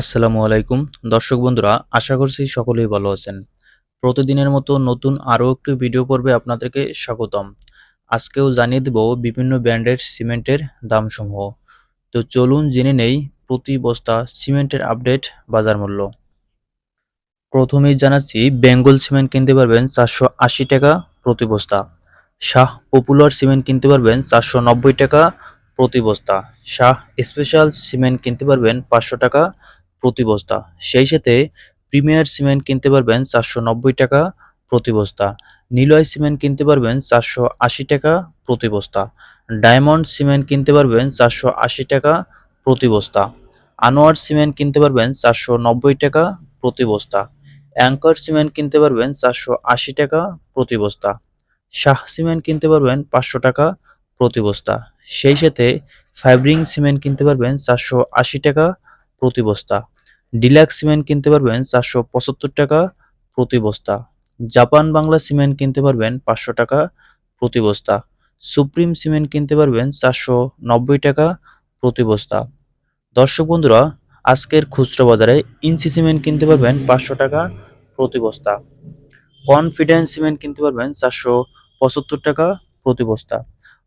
আসসালামু আলাইকুম। দর্শক বন্ধুরা, আশা করছি সকলেই ভালো আছেন। প্রতিদিনের মতো নতুন আরও একটি ভিডিও পর্বে আপনাদেরকে স্বাগতম। আজকেও জানিয়ে দেব বিভিন্ন ব্র্যান্ডের সিমেন্টের দামসমূহ। তো চলুন জেনে নেই প্রতি বস্তা সিমেন্টের আপডেট বাজার মূল্য। প্রথমেই জানাচ্ছি, বেঙ্গল সিমেন্ট কিনতে পারবেন চারশো আশি টাকা প্রতি বস্তা। শাহ পপুলার সিমেন্ট কিনতে পারবেন চারশো নব্বই টাকা প্রতি বস্তা। শাহ স্পেশাল সিমেন্ট কিনতে পারবেন পাঁচশো টাকা প্রতি বস্তা সেই সাথে প্রিমিয়ার সিমেন্ট কিনতে পারবেন চারশো নব্বই টাকা প্রতি বস্তা নিলয় সিমেন্ট কিনতে পারবেন চারশো আশি টাকা প্রতি বস্তা ডায়মন্ড সিমেন্ট কিনতে পারবেন চারশো আশি টাকা প্রতি বস্তা আনোয়ার সিমেন্ট কিনতে পারবেন চারশো নব্বই টাকা প্রতি বস্তা অ্যাঙ্কর সিমেন্ট কিনতে পারবেন চারশো আশি টাকা প্রতি বস্তা শাহ সিমেন্ট কিনতে পারবেন পাঁচশো টাকা প্রতি বস্তা সেই সাথে ফাইব্রিং সিমেন্ট কিনতে পারবেন চারশো আশি টাকা প্রতি বস্তা। ডিলাক্স সিমেন্ট কিনতে পারবেন চারশো পঁচাত্তর টাকা প্রতি বস্তা। জাপান বাংলা সিমেন্ট কিনতে পারবেন পাঁচশো টাকা প্রতি বস্তা। সুপ্রিম সিমেন্ট কিনতে পারবেন চারশো নব্বই টাকা প্রতি বস্তা। দর্শক বন্ধুরা, আজকের খুচরো বাজারে ইঞ্চি সিমেন্ট কিনতে পারবেন পাঁচশো টাকা প্রতি বস্তা। কনফিডেন্স সিমেন্ট কিনতে পারবেন চারশো পঁচাত্তর টাকা প্রতি বস্তা।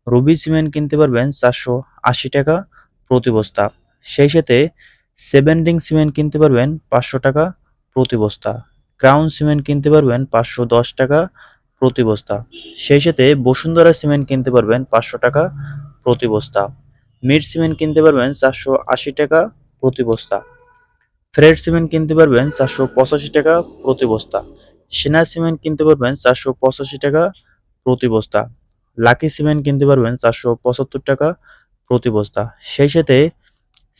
রুবি সিমেন্ট কিনতে পারবেন চারশো আশি টাকা প্রতি বস্তা। সেই সাথে সেভেন রিং সিমেন্ট কিনতে পারবেন পাঁচশো টাকা প্রতি বস্তা। ক্রাউন সিমেন্ট কিনতে পারবেন পাঁচশো দশ টাকা প্রতি বস্তা। সেই সাথে বসুন্ধরা সিমেন্ট কিনতে পারবেন পাঁচশো টাকা প্রতি বস্তা। মিড সিমেন্ট কিনতে পারবেন চারশো আশি টাকা প্রতি বস্তা। ফ্রেড সিমেন্ট কিনতে পারবেন চারশো পঁচাশি টাকা প্রতি বস্তা। সেনা সিমেন্ট কিনতে পারবেন চারশো পঁচাশি টাকা প্রতি বস্তা। লাকি সিমেন্ট কিনতে পারবেন চারশো পঁচাত্তর টাকা প্রতি বস্তা। সেই সাথে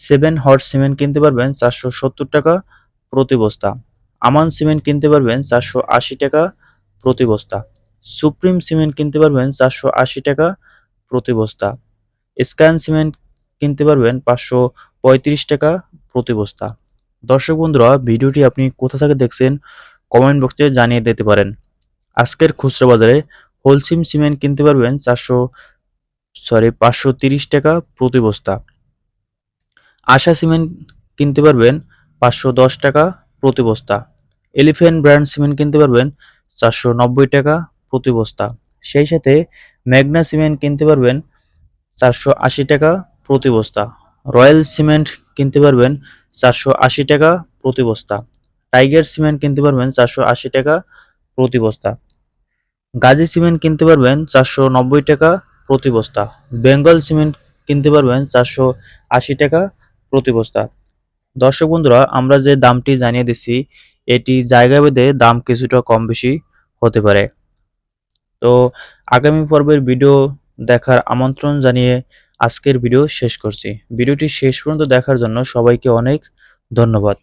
সেভেন হর্স সিমেন্ট কিনতে পারবেন চারশো সত্তর টাকা প্রতি বস্তা। আমান সিমেন্ট কিনতে পারবেন চারশো আশি টাকা প্রতি বস্তা। সুপ্রিম সিমেন্ট কিনতে পারবেন চারশো আশি টাকা প্রতি বস্তা। স্ক্যান সিমেন্ট কিনতে পারবেন পাঁচশো পঁয়ত্রিশ টাকা প্রতি বস্তা। দর্শক বন্ধুরা, ভিডিওটি আপনি কোথা থেকে দেখছেন কমেন্ট বক্সে জানিয়ে দিতে পারেন। আজকের খুচরা বাজারে হোলসিম সিমেন্ট কিনতে পারবেন চারশো, সরি, পাঁচশো তিরিশ টাকা প্রতি বস্তা। আশা সিমেন্ট কিনতে পারবেন পাঁচশো দশ টাকা প্রতি বস্তা। এলিফ্যান্ট ব্র্যান্ড সিমেন্ট কিনতে পারবেন চারশো নব্বই টাকা প্রতি বস্তা। সেই সাথে ম্যাগনা সিমেন্ট কিনতে পারবেন চারশো আশি টাকা প্রতি বস্তা। রয়্যাল সিমেন্ট কিনতে পারবেন চারশো আশি টাকা প্রতি বস্তা। টাইগার সিমেন্ট কিনতে পারবেন চারশো আশি টাকা প্রতি বস্তা। গাজী সিমেন্ট কিনতে পারবেন চারশো নব্বই টাকা প্রতি বস্তা। বেঙ্গল সিমেন্ট কিনতে পারবেন চারশো আশি টাকা প্রতি বস্তা দর্শক বন্ধুরা, আমরা যে দামটি জানিয়ে দিচ্ছি, এটি জায়গা ভেদে দাম কিছুটা কম বেশি হতে পারে। তো আগামী পর্বের ভিডিও দেখার আমন্ত্রণ জানিয়ে আজকের ভিডিও শেষ করছি। ভিডিওটি শেষ পর্যন্ত দেখার জন্য সবাইকে অনেক ধন্যবাদ।